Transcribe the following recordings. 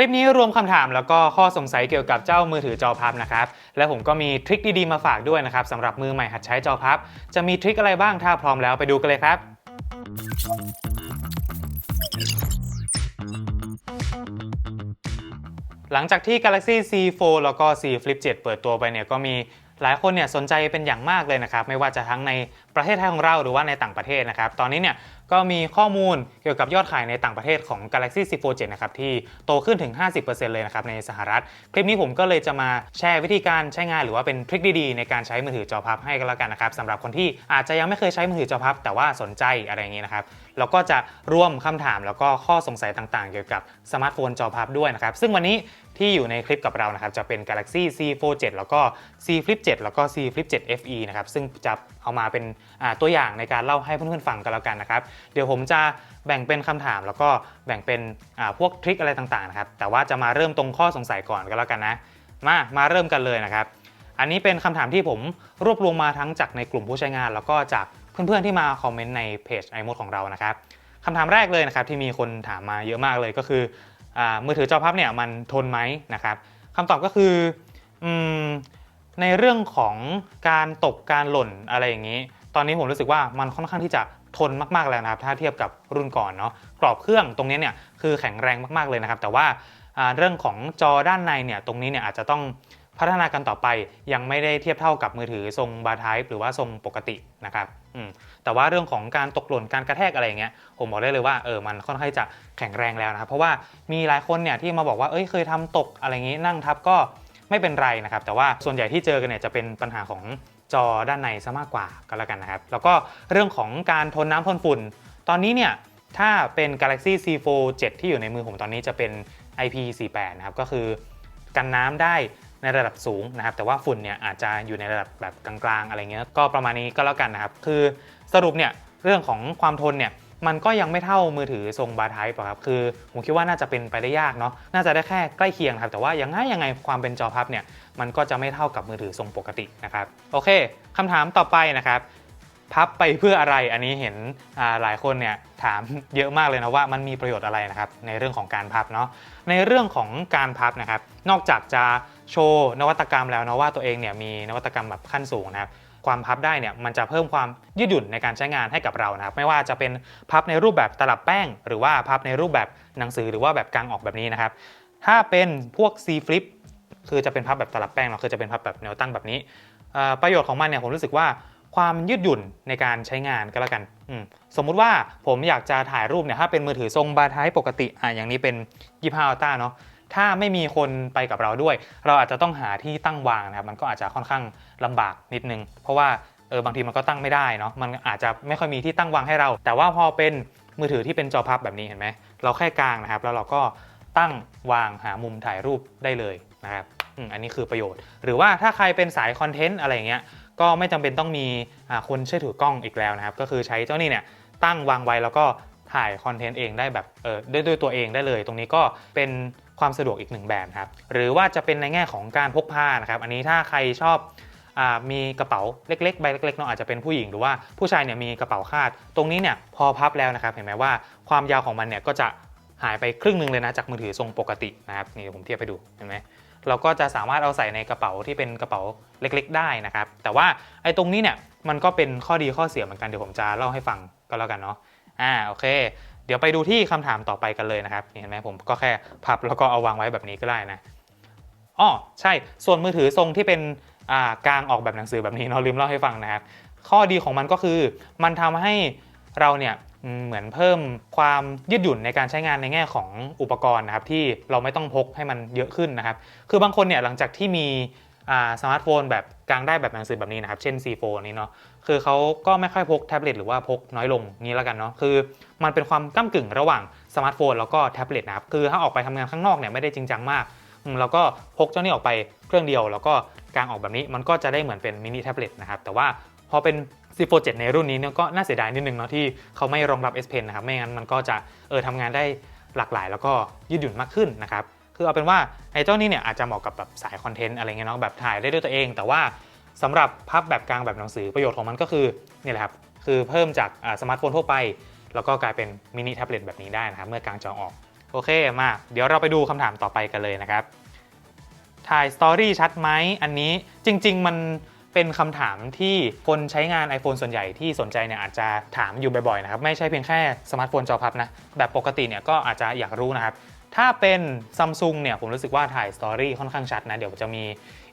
ลิปนี้รวมคำถามแล้วก็ข้อสงสัยเกี่ยวกับเจ้ามือถือจอพับนะครับ และผมก็มีทริคดีๆมาฝากด้วยนะครับสำหรับมือใหม่หัดใช้จอพับ จะมีทริคอะไรบ้างถ้าพร้อมแล้วไปดูกันเลยครับ หลังจากที่ Galaxy C4 แล้วก็ C Flip 7 เปิดตัวไปเนี่ยก็มีหลายคนเนี่ยสนใจเป็นอย่างมากเลยนะครับ ไม่ว่าจะทั้งในประเทศไทยของเราหรือว่าในต่างประเทศนะครับ ตอนนี้เนี่ยก็มีข้อมูลเกี่ยวกับยอดขายในต่างประเทศของ Galaxy C4 7นะครับที่โตขึ้นถึง 50%เลยนะครับในสหรัฐ คลิปนี้ผมก็เลยจะมาแชร์วิธีการใช้งานหรือว่าเป็นทริคดีๆ ในการใช้มือถือจอพับให้กันแล้วกันนะครับสำหรับคนที่อาจจะยังไม่เคยใช้มือถือจอพับ แต่ว่าสนใจอะไรอย่างนี้นะครับแล้วก็จะรวมคำถามแล้วก็ข้อสงสัยต่างๆ เกี่ยวกับสมาร์ทโฟนจอพับด้วยนะครับซึ่งวันนี้ที่อยู่ในคลิปกับเรานะครับจะเป็น Galaxy C Fold 7แล้วก็ C Flip 7 แล้วก็ C Flip 7 FE นะครับซึ่งจะเอามาเป็นตัวอย่างในการเล่าให้เพื่อนๆฟังกันแล้วกันนะครับ เดี๋ยวผมจะแบ่งเป็นคำถามแล้วก็แบ่งเป็นพวกทริคอะไรต่างๆนะครับ แต่ว่าจะมาเริ่มตรงข้อสงสัยก่อนกันแล้วกันนะ มามาเริ่มกันเลยนะครับ อันนี้เป็นคำถามที่ผมรวบรวมมาทั้งจากในกลุ่มผู้ใช้งาน แล้วก็จากเพื่อนๆที่มาคอมเมนต์ในเพจ i m o d ของเรานะครับคำถามแรกเลยนะครับที่มีคนถามมาเยอะมากเลยก็คืออมือถือจอพับเนี่ยมันทนไหมนะครับคำตอบก็คืออในเรื่องของการตกการหล่นอะไรอย่างนี้ ตอนนี้ผมรู้สึกว่ามันค่อนข้างที่จะทนมากๆแล้วนะครับ ถ้าเทียบกับรุ่นก่อนเนาะกรอบเครื่องตรงนี้เนี่ยคือแข็งแรงมากๆเลยนะครับ แต่ว่าเรื่องของจอด้านในเนี่ยตรงนี้เนี่ยอาจจะต้องพัฒนากันต่อไปยังไม่ได้เทียบเท่ากับมือถือทรงบาร์ไทป์หรือว่าทรงปกตินะครับแต่ว่าเรื่องของการตกหล่นการกระแทกอะไรอย่างเงี้ยผมบอกได้เลยว่าเออมันค่อนข้างจะแข็งแรงแล้วนะครับ เพราะว่ามีหลายคนเนี่ยที่มาบอกว่าเอ้ยเคยทำตกอะไรอย่างงี้นั่งทับก็ไม่เป็นไรนะครับ แต่ว่าส่วนใหญ่ที่เจอกันเนี่ยจะเป็นปัญหาของ จอด้านในซะมากกว่าก็แล้วกันนะครับ แล้วก็เรื่องของการทนน้ำทนฝุ่น ตอนนี้เนี่ยถ้าเป็น Galaxy C4 7ที่อยู่ในมือผมตอนนี้จะเป็น IP48 นะครับก็คือกันน้ำได้ในระดับสูงนะครับ แต่ว่าฝุ่นเนี่ยอาจจะอยู่ในระดับแบบกลางๆ อะไรเงี้ยก็ประมาณนี้ก็แล้วกันนะครับ คือสรุปเนี่ยเรื่องของความทนเนี่ย มันก็ยังไม่เท่ามือถือทรงบาร์ไทป์ครับ คือผมคิดว่าน่าจะเป็นไปได้ยากเนาะ น่าจะได้แค่ใกล้เคียงครับ แต่ว่ายังไงยังไงความเป็นจอพับเนี่ย มันก็จะไม่เท่ากับมือถือทรงปกตินะครับ โอเคคำถามต่อไปนะครับพับไปเพื่ออะไร อันนี้เห็นหลายคนเนี่ยถามเยอะมากเลยนะว่ามันมีประโยชน์อะไรนะครับในเรื่องของการพับเนาะ ในเรื่องของการพับนะครับ นอกจากจะโชว์นวัตกรรมแล้วนะว่าตัวเองเนี่ยมีนวัตกรรมแบบขั้นสูงนะครับ ความพับได้เนี่ยมันจะเพิ่มความยืดหยุ่นในการใช้งานให้กับเรานะครับไม่ว่าจะเป็นพับในรูปแบบตลับแป้ง หรือว่าพับในรูปแบบหนังสือหรือว่าแบบกางออกแบบนี้นะครับถ้าเป็นพวก C Flip คือจะเป็นพับแบบตลับแป้งเนาะคือจะเป็นพับแบบแนวตั้งแบบนี้ ประโยชน์ของมันเนี่ยผมรู้สึกว่าความยืดหยุ่นในการใช้งานก็แล้วกันมสมมุติว่าผมอยากจะถ่ายรูปเนี่ยถ้าเป็นมือถือทรงบาร์ไทป์ปกติอะอย่างนี้เป็น25 Ultra เนาะ ถ้าไม่มีคนไปกับเราด้วย เราอาจจะต้องหาที่ตั้งวางนะครับ มันก็อาจจะค่อนข้างลำบากนิดนึง เพราะว่าเออบางทีมันก็ตั้งไม่ได้เนาะ มันอาจจะไม่ค่อยมีที่ตั้งวางให้เรา แต่ว่าพอเป็นมือถือที่เป็นจอพับแบบนี้เห็นไหม เราแค่กลางนะครับ แล้วเราก็ตั้งวางหามุมถ่ายรูปได้เลยนะครับอันนี้คือประโยชน์ หรือว่าถ้าใครเป็นสายคอนเทนต์อะไรอย่างเงี้ย ก็ไม่จำเป็นต้องมีคนช่วยถือกล้องอีกแล้วนะครับ ก็คือใช้เจ้านี่เนี่ยตั้งวางไว้แล้วก็ถ่ายคอนเทนต์เองได้แบบเออด้วยตัวเองได้เลย ตรงนี้ก็เป็น ความสะดวกอีกหนึ่งแบบครับหรือว่าจะเป็นในแง่ของการพกพานะครับอันนี้ถ้าใครชอบอมีกระเป๋าเล็กๆใบเล็กๆเนาะอาจจะเป็นผู้หญิงหรือว่าผู้ชายเนี่ยมีกระเป๋าคาด ตรงนี้เนี่ยพอพับแล้วนะครับเห็นไหมว่าความยาวของมันเนี่ยก็จะหายไปครึ่งหนึ่งเลยนะจากมือถือทรงปกตินะครับนี่ผมเทียบให้ดูเห็นไหมเราก็จะสามารถเอาใส่ในกระเป๋าที่เป็นกระเป๋าเล็ก ๆ ได้นะครับ แต่ว่าไอ้ตรงนี้เนี่ยมันก็เป็นข้อดีข้อเสียเหมือนกันเดี๋ยวผมจะเล่าให้ฟังก็แล้วกันเนาะอ่าโอเค เดี๋ยวไปดูที่คำถามต่อไปกันเลยนะครับเห็นไหมผมก็แค่พับแล้วก็เอาวางไว้แบบนี้ก็ได้นะอ๋อใช่ส่วนมือถือทรงที่เป็นกลางออกแบบหนังสือแบบนี้เนาลืมเล่าให้ฟังนะครับข้อดีของมันก็คือมันทำให้เราเนี่ยเหมือนเพิ่มความยืดหยุ่นในการใช้งานในแง่ของอุปกรณ์นะครับที่เราไม่ต้องพกให้มันเยอะขึ้นนะครับ คือบางคนเนี่ยหลังจากที่มีสมาร์ทโฟนแบบกลางได้แบบหนังสือแบบนี้นะครับ เช่น C4 นี้เนาะ คือเขาก็ไม่ค่อยพกแท็บเล็ตหรือว่าพกน้อยลงงี้แล้วกันเนาะคือ มันเป็นความก้ากึ่งระหว่างสมาร์ทโฟนแล้วก็แท็บเล็ตนะครับคือถ้าออกไปทำงานข้างนอกเนี่ยไม่ได้จริงจังมากอืมเราก็พกเจ้านี่ออกไปเครื่องเดียว แล้วก็กางออกแบบนี้มันก็จะได้เหมือนเป็นมินิแท็บเล็ตนะครับแต่ว่าพอเป็น C4 7ในรุ่นนี้เนี่ยก็น่าเสียดายนิดนึงเนาะที่เขาไม่รองรับ S Pen นะครับไม่งั้นมันก็จะเออทำงานได้หลากหลาย แล้วก็ยืดหยุ่นมากขึ้นนะครับคือเอาเป็นว่าไอ้เจ้านี่เนี่ยอาจจะเหมาะกับแบบสายคอนเทนต์อะไรเงี้ยเนาะแบบถ่ายได้ด้วยตัวเอง แต่ว่า สำหรับพับแบบกลางแบบหนังสือประโยชน์ของมันก็คือนี่แหละครับคือเพิ่มจากสมาร์ทโฟนทั่วไป แล้วก็กลายเป็นมินิแท็บเล็ตแบบนี้ได้นะครับเมื่อกลางจอออกโอเคมาเดี๋ยวเราไปดูคำถามต่อไปกันเลยนะครับถ่ายสตอรี่ชัดไหมอันนี้จริง ๆ มันเป็นคำถามที่คนใช้งาน iPhone ส่วนใหญ่ที่สนใจเนี่ยอาจจะถามอยู่บ่อยๆนะครับไม่ใช่เพียงแค่สมาร์ทโฟนจอพับนะแบบปกติเนี่ยก็อาจจะอยากรู้นะครับถ้าเป็นซัมซุงเนี่ยผมรู้สึกว่าถ่ายสตอรี่ค่อนข้างชัดนะ เดี๋ยวจะมี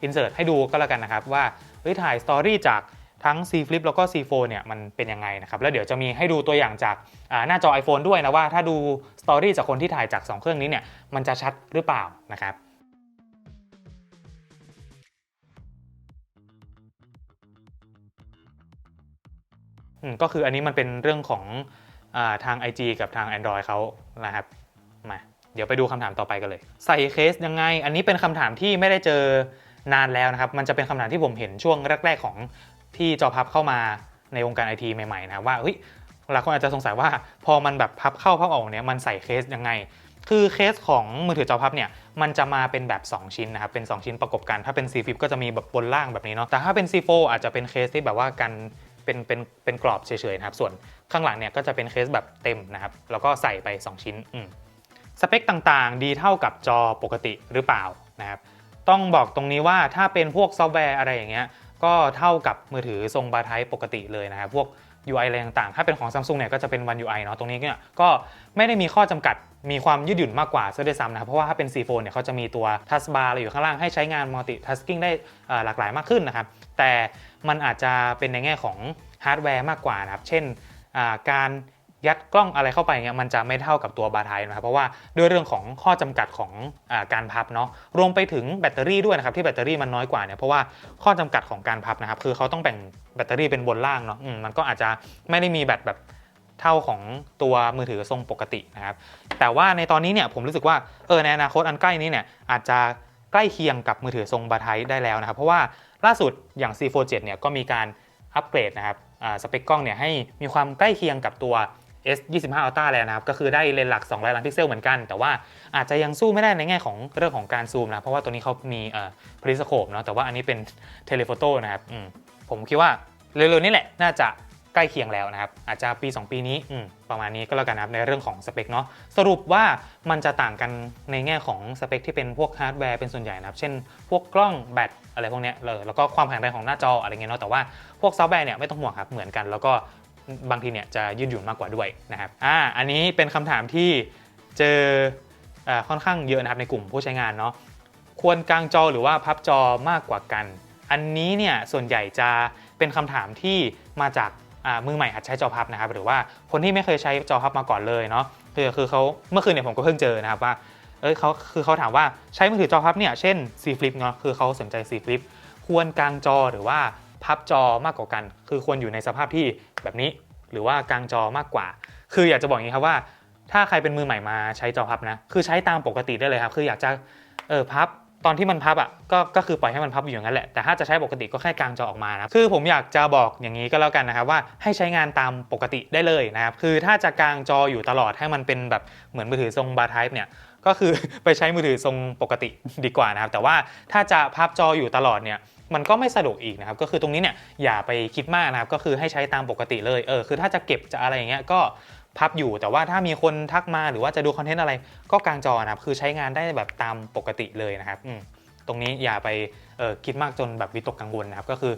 อินเสิร์ตให้ดูก็แล้วกันนะครับ ว่า ฮ้ยถ่ายสตอรี่จากทั้ง C Flip แล้วก็ C Fold เนี่ยมันเป็นยังไงนะครับ แล้วเดี๋ยวจะมีให้ดูตัวอย่างจากหน้าจอ iPhone ด้วยนะว่าถ้าดูสตอรี่จากคนที่ถ่ายจาก 2 เครื่องนี้เนี่ยมันจะชัดหรือเปล่านะครับอืมก็คืออันนี้มันเป็นเรื่องของอาทาง IG กับทาง Android เขานะครับมาเดี๋ยวไปดูคำถามต่อไปกันเลย ใส่เคสยังไง อันนี้เป็นคำถามที่ไม่ได้เจอ นานแล้วนะครับ มันจะเป็นคำถามที่ผมเห็นช่วงแรก ๆ ของที่จอพับเข้ามาในวงการไอทีใหม่ๆนะว่าเฮ้ยหลายคนอาจจะสงสัยว่าพอมันแบบพับเข้าพับออกเนี่ยมันใส่เคสยังไง คือเคสของมือถือจอพับเนี่ยมันจะมาเป็นแบบ 2 ชิ้นนะครับ เป็น 2 ชิ้นประกบกัน ถ้าเป็น C Flip ก็จะมีแบบบนล่างแบบนี้เนาะแต่ถ้าเป็น C f o อาจจะเป็นเคสที่แบบว่ากันเป็นเป็นเป็นกรอบเฉยๆนะครับ ส่วนข้างหลังเนี่ยก็จะเป็นเคสแบบเต็มนะครับ แล้วก็ใส่ไป 2 ชิ้นสเปคต่างๆ ดีเท่ากับจอปกติหรือเปล่านะครับ ต้องบอกตรงนี้ว่าถ้าเป็นพวกซอฟต์แวร์อะไรอย่างเงี้ยก็เท่ากับมือถือทรงบาร์ไทปกติเลยนะครับพวก UI อะไรต่างๆ ถ้าเป็นของ Samsung เนี่ยก็จะเป็น One UI เนาะ ตรงนี้เนี่ยก็ไม่ได้มีข้อจำกัด มีความยืดหยุ่นมากกว่าซะด้วยซ้ำนะครับเพราะว่าถ้าเป็น C Phone เนี่ยเขาจะมีตัว Task Bar อะไรอยู่ข้างล่างให้ใช้งาน Multitasking ได้หลากหลายมากขึ้นนะครับ แต่มันอาจจะเป็นในแง่ของฮาร์ดแวร์มากกว่านะครับ เช่นการ ยัดกล้องอะไรเข้าไปเนี่ยมันจะไม่เท่ากับตัวบาร์ไทนะครับเพราะว่าด้วยเรื่องของข้อจำกัดของอการพับเนาะรวมไปถึงแบตเตอรี่ด้วยนะครับที่แบตเตอรี่มันน้อยกว่าเนี่ยเพราะว่าข้อจำกัดของการพับนะครับคือเขาต้องแบ่งแบตเตอรี่เป็นบนล่างเนาะมมันก็อาจจะไม่ได้มีแบตแบบเท่าของตัวมือถือทรงปกตินะครับแต่ว่าในตอนนี้เนี่ยผมรู้สึกว่าเออในอนาคตอันใกล้นี้เนี่ยอาจจะใกล้เคียงกับมือถือทรงบาร์ไทได้แล้วนะครับเพราะว่าล่าสุดอย่าง C Fold 7เนี่ยก็มีการอัปเกรดนะครับสเปคกล้องเนี่ยให้มีความใกล้เคียงกับตัว S 25 Ultra แล้วนะครับ ก็คือได้เลนส์หลัก200ล้านพิกเซลเหมือนกัน แต่ว่าอาจจะยังสู้ไม่ได้ในแง่ของเรื่องของการซูมนะ เพราะว่าตัวนี้เขามีเอ่อพริสโคปเนาะ แต่ว่าอันนี้เป็นเทเลโฟโต้นะครับผมคิดว่าเร็วๆนี้แหละ น่าจะใกล้เคียงแล้วนะครับ อาจจะปี 2 ปีนี้ประมาณนี้ก็แล้วกันนะครับในเรื่องของสเปคเนาะ สรุปว่ามันจะต่างกันในแง่ของสเปคที่เป็นพวกฮาร์ดแวร์เป็นส่วนใหญ่นะครับ เช่น พวกกล้องแบตอะไรพวกเนี้ยเลย แล้วก็ความแข็งแรงของหน้าจออะไรเงี้ยเนาะ แต่ว่าพวกซอฟต์แวร์เนี่ยไม่ต้องห่วงครับ เหมือนกัน แล้วก็ บางทีเนี่ยจะยืดหยุ่นมากกว่าด้วยนะครับอ่าอันนี้เป็นคำถามที่เจออค่อนข้างเยอะนะครับในกลุ่มผู้ใช้งานเนาะควรกางจอหรือว่าพับจอมากกว่ากัน อันนี้เนี่ยส่วนใหญ่จะเป็นคำถามที่มาจากอ่ามือใหม่หัดใช้จอพับนะครับ หรือว่าคนที่ไม่เคยใช้จอพับมาก่อนเลยเนาะคือคือเขาเมื่อคืนเนี่ยผมก็เพิ่งเจอนะครับว่าเอ้ยเขาคือเขาถามว่าใช้มือถือจอพับเนี่ยเช่น C Flip เนาะคือเขาสนใจ C Flip ควรกางจอหรือว่า พับจอมากกว่ากัน คือควรอยู่ในสภาพที่แบบนี้ หรือว่ากลางจอมากกว่า คืออยากจะบอกอย่างนี้ครับว่า ถ้าใครเป็นมือใหม่มาใช้จอพับนะ คือใช้ตามปกติได้เลยครับ คืออยากจะเออพับตอนที่มันพับอะก็ก็คือปล่อยให้มันพับอยู่อย่างนั้นแหละ แต่ถ้าจะใช้ปกติก็แค่กางจอออกมานะคือผมอยากจะบอกอย่างนี้ก็แล้วกันนะครับว่าให้ใช้งานตามปกติได้เลยนะครับ คือถ้าจะกางจออยู่ตลอดให้มันเป็นแบบเหมือนมือถือทรงบาร์ไทป์เนี่ยก็คือไปใช้มือถือทรงปกติดีกว่านะครับ แต่ว่าถ้าจะพับจออยู่ตลอดเนี่ย มันก็ไม่สะดวกอีกนะครับ ก็คือตรงนี้เนี่ยอย่าไปคิดมากนะครับ ก็คือให้ใช้ตามปกติเลย เออ คือถ้าจะเก็บจะอะไรอย่างเงี้ยก็พับอยู่ แต่ว่าถ้ามีคนทักมาหรือว่าจะดูคอนเทนต์อะไร ก็กางจอนะครับ คือใช้งานได้แบบตามปกติเลยนะครับอืมตรงนี้อย่าไปเออคิดมากจนแบบวิตกกังวลนะครับ ก็คือ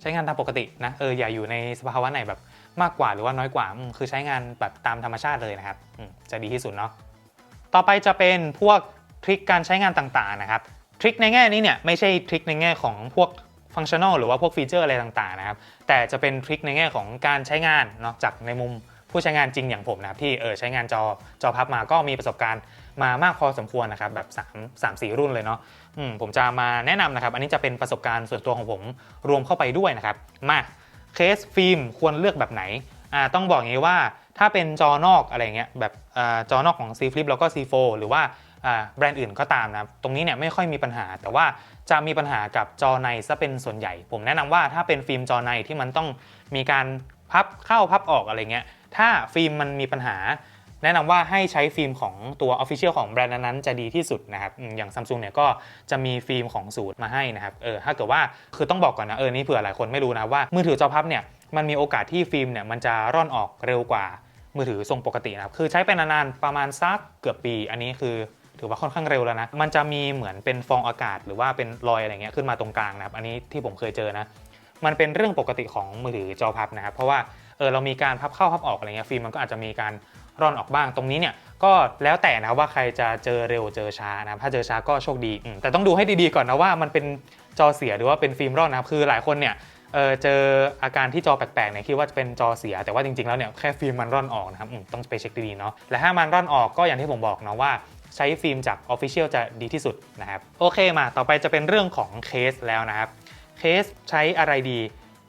ใช้งานตามปกตินะ เออ อย่าอยู่ในสภาวะไหนแบบมากกว่าหรือว่าน้อยกว่าอืมคือใช้งานแบบตามธรรมชาติเลยนะครับอืมจะดีที่สุดเนาะ ต่อไปจะเป็นพวกทริคการใช้งานต่างๆนะครับ ทริคในแง่นี้เนี่ยไม่ใช่ทริคในแง่ของพวกฟังชั่นอลหรือว่าพวกฟีเจอร์อะไรต่างๆนะครับ แต่จะเป็นทริคในแง่ของการใช้งานเนาะจากในมุมผู้ใช้งานจริงอย่างผมนะครับที่เออใช้งานจอจอพับมาก็มีประสบการณ์มามากพอสมควรนะครับแบบ3 3 4 รุ่นเลยเนาะมผมจะมาแนะนำนะครับ อันนี้จะเป็นประสบการณ์ส่วนตัวของผมรวมเข้าไปด้วยนะครับ มาเคสฟิล์มควรเลือกแบบไหนอ่าต้องบอกอย่างนี้ว่าถ้าเป็นจอนอกอะไรเงี้ยแบบอจอนอกของ C Flip แล้วก็ C Fold หรือว่า แบรนด์อื่นก็ตามนะครับตรงนี้เนี่ยไม่ค่อยมีปัญหา แต่ว่าจะมีปัญหากับจอในซะเป็นส่วนใหญ่ ผมแนะนำว่าถ้าเป็นฟิล์มจอในที่มันต้องมีการพับเข้าพับออกอะไรเงี้ยถ้าฟิล์มมันมีปัญหา แนะนำว่าให้ใช้ฟิล์มของตัว Official ของแบรนด์นั้นจะดีที่สุดนะครับอืมอย่าง Samsung เนี่ยก็จะมีฟิล์มของสูตรมาให้นะครับเออถ้าเกิดว่าคือต้องบอกก่อนนะเออนี่เผื่อหลายคนไม่รู้นะว่ามือถือจอพับเนี่ยมันมีโอกาสที่ฟิล์มเนี่ยมันจะร่อนออกเร็วกว่ามือถือทรงปกตินะครับคือใช้ไปนานๆประมาณสักเกือบปี อันนี้คือ ถือว่าค่อนข้างเร็วแล้วนะ มันจะมีเหมือนเป็นฟองอากาศ หรือว่าเป็นรอยอะไรเงี้ยขึ้นมาตรงกลางนะครับ อันนี้ที่ผมเคยเจอนะ มันเป็นเรื่องปกติของมือถือจอพับนะครับ เพราะว่าเออเรามีการพับเข้าพับออกอะไรเงี้ยฟิล์มมันก็อาจจะมีการร่อนออกบ้าง ตรงนี้เนี่ยก็แล้วแต่นะว่าใครจะเจอเร็วเจอช้านะถ้าเจอช้าก็โชคดีแต่ต้องดูให้ดีๆก่อนนะว่ามันเป็นจอเสียหรือว่าเป็นฟิล์มร่อนนะครับคือหลายคนเนี่ย เออเจออาการที่จอแปลกๆเนี่ยคิดว่าจะเป็นจอเสีย แต่ว่าจริงๆแล้วเนี่ยแค่ฟิล์มมันร่อนออกนะครับต้องไปเช็คดีๆเนาะและถ้ามันร่อนออกก็อย่างที่ผมบอกเนาะว่าใช้ฟิล์มจาก Official จะดีที่สุดนะครับโอเคมาต่อไปจะเป็นเรื่องของเคสแล้วนะครับเคสใช้อะไรดี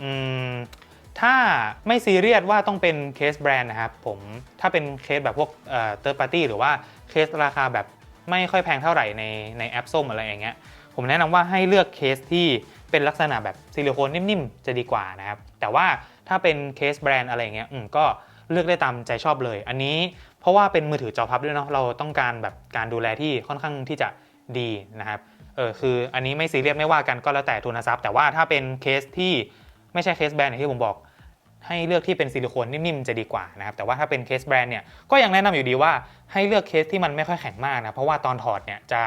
อืมถ้าไม่ซีเรียสว่าต้องเป็นเคสแบรนด์นะครับผมถ้าเป็นเคสแบบพวกเอ่อ third party หรือว่าเคสราคาแบบไม่ค่อยแพงเท่าไหร่ในในแอปส้มอะไรอย่างเงี้ยผมแนะนำว่าให้เลือกเคสที่ เป็นลักษณะแบบซิลิโคนนิ่มๆ จะดีกว่านะครับ แต่ว่าถ้าเป็นเคสแบรนด์อะไรเงี้ยก็เลือกได้ตามใจชอบเลย อันนี้เพราะว่าเป็นมือถือจอพับด้วยเนาะเราต้องการแบบการดูแลที่ค่อนข้างที่จะดีนะครับเออคืออันนี้ไม่ซีเรียสไม่ว่ากันก็แล้วแต่ทุนทรัพย์ แต่ว่าถ้าเป็นเคสที่ไม่ใช่เคสแบรนด์อย่างที่ผมบอก ให้เลือกที่เป็นซิลิโคนนิ่มๆจะดีกว่านะครับแต่ว่าถ้าเป็นเคสแบรนด์เนี่ยก็ยังแนะนำอยู่ดีว่าให้เลือกเคสที่มันไม่ค่อยแข็งมากนะเพราะว่าตอนถอดเนี่ยจะ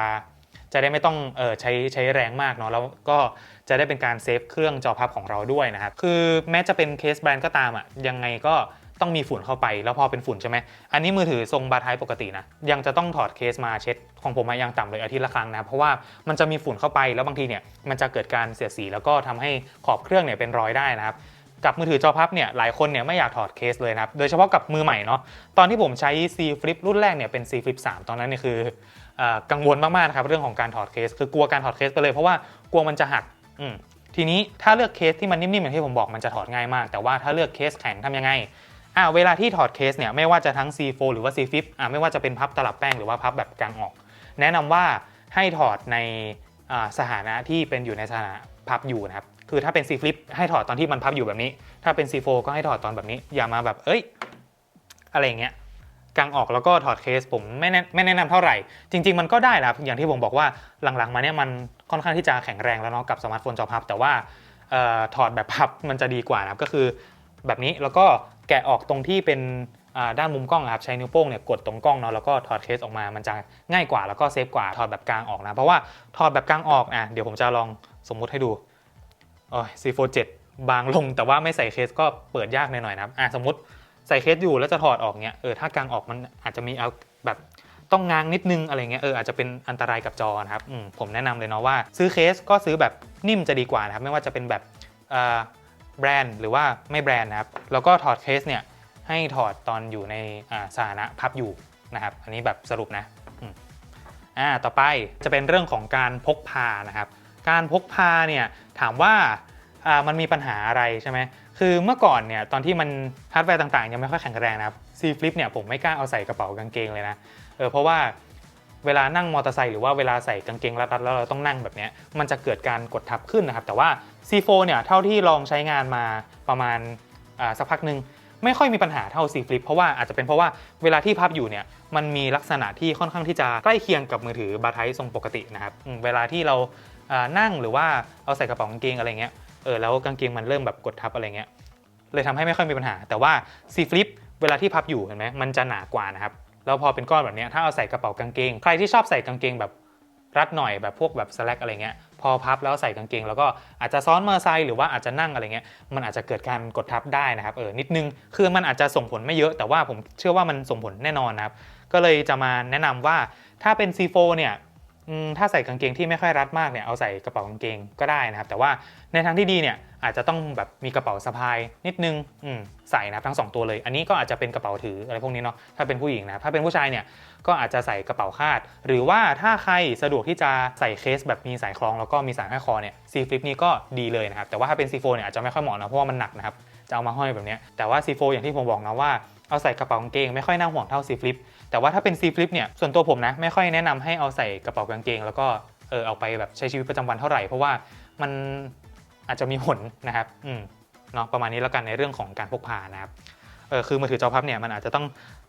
จะได้ไม่ต้องเออใช้ใช้แรงมากเนาะแล้วก็ จะได้เป็นการเซฟเครื่องจอพับของเราด้วยนะครับ คือแม้จะเป็นเคสแบรนด์ก็ตามอะยังไงก็ต้องมีฝุ่นเข้าไป แล้วพอเป็นฝุ่นใช่ไหม อันนี้มือถือทรงบาร์ไทปกตินะ ยังจะต้องถอดเคสมาเช็ด ของผมมายังต่ำเลยอาทิตย์ละครั้งนะ เพราะว่ามันจะมีฝุ่นเข้าไป แล้วบางทีเนี่ย มันจะเกิดการเสียดสี แล้วก็ทำให้ขอบเครื่องเนี่ยเป็นรอยได้นะครับ กับมือถือจอพับเนี่ย หลายคนเนี่ยไม่อยากถอดเคสเลยนะครับ โดยเฉพาะกับมือใหม่เนาะ ตอนที่ผมใช้ C Flip รุ่นแรกเนี่ย เป็น C Flip 3 ตอนนั้นเนี่ยคืออกังวลมากๆครับเรื่องของการถอดเคส คือกลัวการถอดเคสไปเลยเพราะว่ากลัวมันจะหัก ทีนี้ถ้าเลือกเคสที่มันนิ่มๆอย่างที่ผมบอกมันจะถอดง่ายมาก แต่ว่าถ้าเลือกเคสแข็งทำยังไงอ่าเวลาที่ถอดเคสเนี่ยไม่ว่าจะทั้ง C4 หรือว่า C Flip อ่าไม่ว่าจะเป็นพับตลับแป้งหรือว่าพับแบบกลางออก แนะนำว่าให้ถอดในอ่าสถานะที่เป็นอยู่ในสถานะพับอยู่นะครับคือถ้าเป็น C Flip ให้ถอดตอนที่มันพับอยู่แบบนี้ ถ้าเป็น C4 ก็ให้ถอดตอนแบบนี้ อย่ามาแบบเอ้ย อะไรเงี้ย กางออกแล้วก็ถอดเคสผมไม่แนะไม่แนะนำเท่าไหร่ จริง ๆ มันก็ได้นะครับอย่างที่ผมบอกว่าหลังๆ มาเนี่ยมันค่อนข้างที่จะแข็งแรงแล้วเนาะกับสมาร์ทโฟนจอพับ แต่ว่าออถอดแบบพับมันจะดีกว่านะครับก็คือแบบนี้แล้วก็แกะออกตรงที่เป็นด้านมุมกล้องอะครับใช้นิ้วโป้งเนี่ยกดตรงกล้องเนาะแล้วก็ถอดเคสออกมามันจะง่ายกว่าแล้วก็เซฟกว่าถอดแบบกลางออกนะเพราะว่าถอดแบบกลางออกอะเดี๋ยวผมจะลองสมมุติให้ดูโอ้ย C4 7 บางลงแต่ว่าไม่ใส่เคสก็เปิดยากหน่อยๆนะครับอะสมมติ ใส่เคสอยู่แล้วจะถอดออกเนี้ยเออถ้ากลางออกมันอาจจะมีเอาแบบต้องง้างนิดนึงอะไรเงี้ยเอออาจจะเป็นอันตรายกับจอนะครับมผมแนะนำเลยเนาะว่า ซื้อเคสก็ซื้อแบบนิ่มจะดีกว่านะครับไม่ว่าจะเป็นแบบแบรนด์หรือว่าไม่แบรนด์นะครับแล้วก็ถอดเคสเนี่ยให้ถอดตอนอยู่ในสถานะพับอยู่นะครับ อันนี้แบบสรุปนะอ่าต่อไปจะเป็นเรื่องของการพกพานะครับ การพกพาเนี่ยถามว่ามันมีปัญหาอะไรใช่ไหม คือเมื่อก่อนเนี่ยตอนที่มันฮาร์ดแวร์ต่างๆยังไม่ค่อยแข็งแรงนะครับ C Flip เนี่ยผมไม่กล้าเอาใส่กระเป๋ากางเกงเลยนะเออเพราะว่าเวลานั่งมอเตอร์ไซค์หรือว่าเวลาใส่กางเกงรัดๆแล้วเราต้องนั่งแบบเนี้ยมันจะเกิดการกดทับขึ้นนะครับ แต่ว่า C4 เนี่ยเท่าที่ลองใช้งานมาประมาณอ่าสักพักหนึ่งไม่ค่อยมีปัญหาเท่า C Flip เพราะว่าอาจจะเป็นเพราะว่าเวลาที่พับอยู่เนี่ยมันมีลักษณะที่ค่อนข้างที่จะใกล้เคียงกับมือถือบาร์ไททรงปกตินะครับเวลาที่เราานั่งหรือว่าเอาใส่กระเป๋ากางเกงอะไรเงี้ย เออแล้วกางเกงมันเริ่มแบบกดทับอะไรเงี้ยเลยทำให้ไม่ค่อยมีปัญหา แต่ว่า C Flip เวลาที่พับอยู่เห็นไหมมันจะหนากว่านะครับแล้วพอเป็นก้อนแบบนี้ถ้าเอาใส่กระเป๋ากางเกง ใครที่ชอบใส่กางเกงแบบรัดหน่อยแบบพวกแบบสแลกอะไรเงี้ยพอพับแล้วใส่กางเกง แล้วก็อาจจะซ้อนมอเตอร์ไซค์หรือว่าอาจจะนั่งอะไรเงี้ยมันอาจจะเกิดการกดทับได้นะครับเออนิดนึงคือมันอาจจะส่งผลไม่เยอะแต่ว่าผมเชื่อว่ามันส่งผลแน่นอนนะครับก็เลยจะมาแนะนำว่าถ้าเป็น C4 เนี่ย ถ้าใส่กางเกงที่ไม่ค่อยรัดมากเนี่ยเอาใส่กระเป๋ากางเกงก็ได้นะครับ แต่ว่าในทางที่ดีเนี่ยอาจจะต้องแบบมีกระเป๋าสะพายนิดนึงใส่นะครับทั้งสองตัวเลย อันนี้ก็อาจจะเป็นกระเป๋าถืออะไรพวกนี้เนาะถ้าเป็นผู้หญิงนะถ้าเป็นผู้ชายเนี่ยก็อาจจะใส่กระเป๋าคาด หรือว่าถ้าใครสะดวกที่จะใส่เคสแบบมีสายคล้องแล้วก็มีสายห้อยคอเนี่ย C Flip นี้ก็ดีเลยนะครับแต่ว่าถ้าเป็น C4 เนี่ยอาจจะไม่ค่อยเหมาะนะเพราะว่ามันหนักนะครับจะเอามาห้อยแบบนี้แต่ว่า C4 อย่างที่ผมบอกนะว่า เอาใส่กระเป๋ากางเกงไม่ค่อยน่าห่วงเท่าซีฟลิปแต่ว่าถ้าเป็นซีฟลิปเนี่ยส่วนตัวผมนะไม่ค่อยแนะนำให้เอาใส่กระเป๋ากางเกง แล้วก็เออเอาไปแบบใช้ชีวิตประจำวันเท่าไหร่ เพราะว่ามันอาจจะมีผลนะครับอืมเนาะประมาณนี้แล้วกันในเรื่องของการพกพานะครับ ออคือมือถือจอพับเนี่ยมันอาจจะต้อง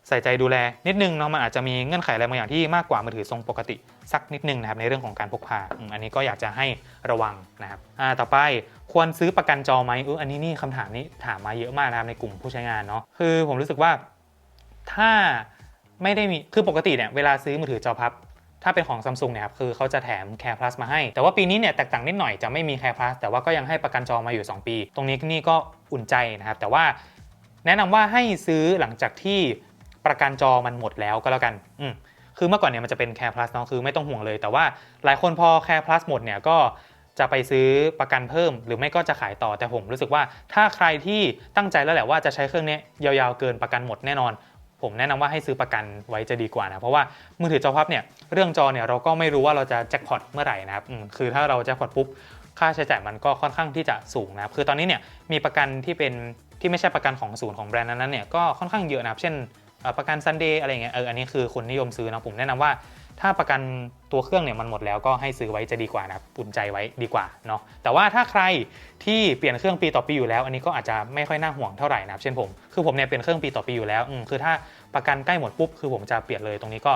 ใส่ใจดูแลนิดนึงเนาะมันอาจจะมีเงื่อนไขอะไรบางอย่างที่มากกว่ามือถือทรงปกติสักนิดนึงนะครับในเรื่องของการพกพาอันนี้ก็อยากจะให้ระวังนะครับอ่าต่อไปควรซื้อประกันจอไหมเอออันนี้นี่คำถามนี้ถามมาเยอะมากนะครับในกลุ่มผู้ใช้งานเนาะคือผมรู้สึกว่าถ้าไม่ได้มีคือปกติเนี่ยเวลาซื้อมือถือจอพับถ้าเป็นของซัมซุงเนี่ยครับคือเขาจะแถม Care Plus มาให้ แต่ว่าปีนี้เนี่ยแตกต่างนิดหน่อยจะไม่มี Care Plus แต่ว่าก็ยังให้ประกันจอมาอยู่ 2 ปี ตรงนี้นี่ก็อุ่นใจนะครับ แต่ว่า แนะนำว่าให้ซื้อหลังจากที่ประกันจอมันหมดแล้วก็แล้วกันอืมคือเมื่อก่อนเนี่ยมันจะเป็น Care Plus เนาะคือไม่ต้องห่วงเลย แต่ว่าหลายคนพอ Care Plus หมดเนี่ยก็จะไปซื้อประกันเพิ่ม หรือไม่ก็จะขายต่อแต่ผมรู้สึกว่าถ้าใครที่ตั้งใจแล้วแหละว่าจะใช้เครื่องนี้ยาวๆเกินประกันหมดแน่นอน ผมแนะนำว่าให้ซื้อประกันไว้จะดีกว่านะเพราะว่ามือถือจอพับเนี่ยเรื่องจอเนี่ยเราก็ไม่รู้ว่าเราจะแจ็คพอตเมื่อไหร่นะครับคือถ้าเราแจ็คพอตปุ๊บค่าใช้จ่ายมันก็ค่อนข้างที่จะสูงนะครับคือตอนนี้เนี่ยมีประกันที่เป็น ที่ไม่ใช่ประกันของศูนย์ของแบรนด์นั้นเนี่ยก็ค่อนข้างเยอะนะครับ เช่นประกันซันเดย์อะไรเงี้ยเอออันนี้คือคนนิยมซื้อนะผมแนะนำว่า ถ้าประกันตัวเครื่องเนี่ยมันหมดแล้วก็ให้ซื้อไว้จะดีกว่านะครับอุ่นใจไว้ดีกว่าเนาะแต่ว่าถ้าใครที่เปลี่ยนเครื่องปีต่อปีอยู่แล้ว อันนี้ก็อาจจะไม่ค่อยน่าห่วงเท่าไหร่นะครับเช่นผมคือผมเนี่ยเปลี่ยนเครื่องปีต่อปีอยู่แล้วอืมคือถ้าประกันใกล้หมดปุ๊บคือผมจะเปลี่ยนเลยตรงนี้ก็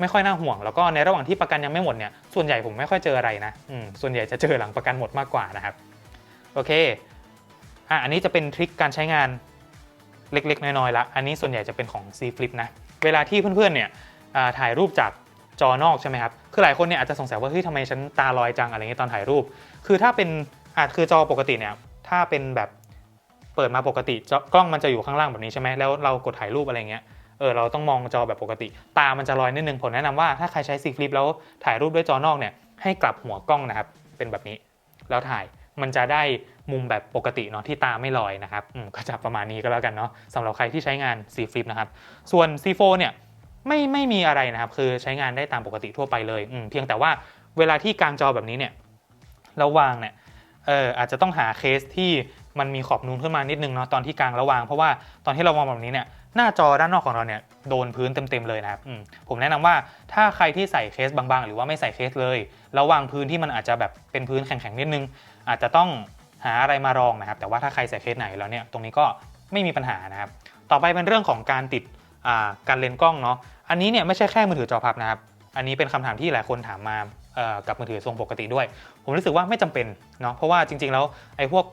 ไม่ค่อยน่าห่วง แล้วก็ในระหว่างที่ประกันยังไม่หมดเนี่ยส่วนใหญ่ผมไม่ค่อยเจออะไรนะอืมส่วนใหญ่จะเจอหลังประกันหมดมากกว่านะครับโอเค อะอันนี้จะเป็นทริคการใช้งานเล็กๆ น้อยๆละอันนี้ส่วนใหญ่จะเป็นของ C Flip นะ เวลาที่เพื่อนๆเนี่ยถ่ายรูปจากจอนอกใช่ไหมครับ คือหลายคนเนี่ยอาจจะสงสัยว่าเฮ้ยทำไมฉันตาลอยจังอะไรเงี้ยตอนถ่ายรูป คือถ้าเป็นอาจคือจอปกติเนี่ยถ้าเป็นแบบเปิดมาปกติจอกล้องมันจะอยู่ข้างล่างแบบนี้ใช่ไหมแล้วเรากดถ่ายรูปอะไรเงี้ยเออเราต้องมองจอแบบปกติ ตามันจะลอยนิดนึงผมแนะนำว่าถ้าใครใช้ซีฟลิปแล้วถ่ายรูปด้วยจอนอกเนี่ยให้กลับหัวกล้องนะครับเป็นแบบนี้แล้วถ่าย มันจะได้มุมแบบปกติเนาะที่ตาไม่ลอยนะครับก็จะประมาณนี้ก็แล้วกันเนาะสำหรับใครที่ใช้งาน C Flip นะครับ ส่วน C4 เนี่ยไม่ไม่มีอะไรนะครับ คือใช้งานได้ตามปกติทั่วไปเลยเพียงแต่ว่าเวลาที่กลางจอแบบนี้เนี่ยเราวางเนี่ยเอออาจจะต้องหาเคสที่มันมีขอบนูนขึ้นมานิดนึงเนาะตอนที่กลางระวาง เพราะว่าตอนที่เราวางแบบนี้เนี่ยหน้าจอด้านนอกของเราเนี่ยโดนพื้นเต็มๆเลยนะครับผมแนะนำว่าถ้าใครที่ใส่เคสบางๆ หรือว่าไม่ใส่เคสเลย แล้ววางพื้นที่มันอาจจะแบบเป็นพื้นแข็งๆนิดนึง อาจจะต้องหาอะไรมารองนะครับ แต่ว่าถ้าใครใส่เคสไหนแล้วเนี่ยตรงนี้ก็ไม่มีปัญหานะครับ ต่อไปเป็นเรื่องของการติดการเลนกล้องเนาะอันนี้เนี่ยไม่ใช่แค่มือถือจอพับนะครับ อันนี้เป็นคำถามที่หลายคนถามมากับมือถือทรงปกติด้วย ผมรู้สึกว่าไม่จำเป็นเนาะเพราะว่าจริง ๆ แล้วไอ้พวก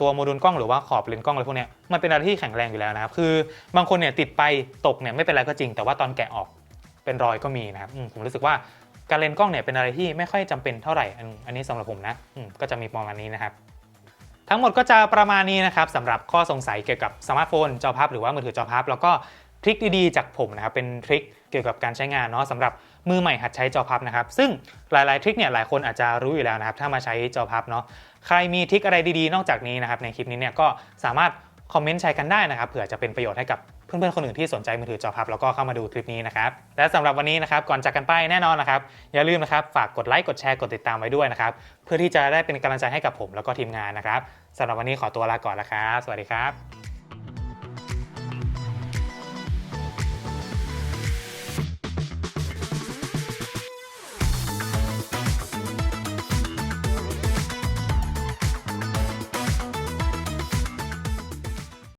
ตัวโมดูลกล้องหรือว่าขอบเลนกล้องอะไรพวกนี้มันเป็นอะไรที่แข็งแรงอยู่แล้วนะครับ คือบางคนเนี่ยติดไปตกเนี่ยไม่เป็นไรก็จริง แต่ว่าตอนแกะออกเป็นรอยก็มีนะครับผมรู้สึกว่า การเลนกล้องเนี่ยเป็นอะไรที่ไม่ค่อยจำเป็นเท่าไหร่อันนี้สำหรับผมนะมก็จะมีประมาณนี้นะครับ ทั้งหมดก็จะประมาณนี้นะครับสำหรับข้อสงสัยเกี่ยวกับสมาร์ทโฟนจอพับหรือว่ามือถือจอพับ แล้วก็ทริคดีๆจากผมนะครับเป็นทริคเกี่ยวกับการใช้งานเนาะสำหรับมือใหม่หัดใช้จอพับนะครับซึ่งหลายๆทริคเนี่ยหลายคนอาจจะรู้อยู่แล้วนะครับถ้ามาใช้จอพับเนาะใครมีทริคอะไรดีๆ นอกจากนี้นะครับในคลิปนี้เนี่ยก็สามารถคอมเมนต์แชร์กันได้นะครับเผื่อจะเป็นประโยชน์ให้กับ เพื่อนๆคนอื่นที่สนใจมือถือจอพับแล้วก็เข้ามาดูคลิปนี้นะครับ และสำหรับวันนี้นะครับก่อนจากกันไปแน่นอนนะครับ อย่าลืมนะครับฝากกดไลค์กดแชร์กดติดตามไว้ด้วยนะครับ เพื่อที่จะได้เป็นกำลังใจให้กับผมแล้วก็ทีมงานนะครับสำหรับวันนี้ขอตัวลาก่อนแล้วครับ สวัสดีครับ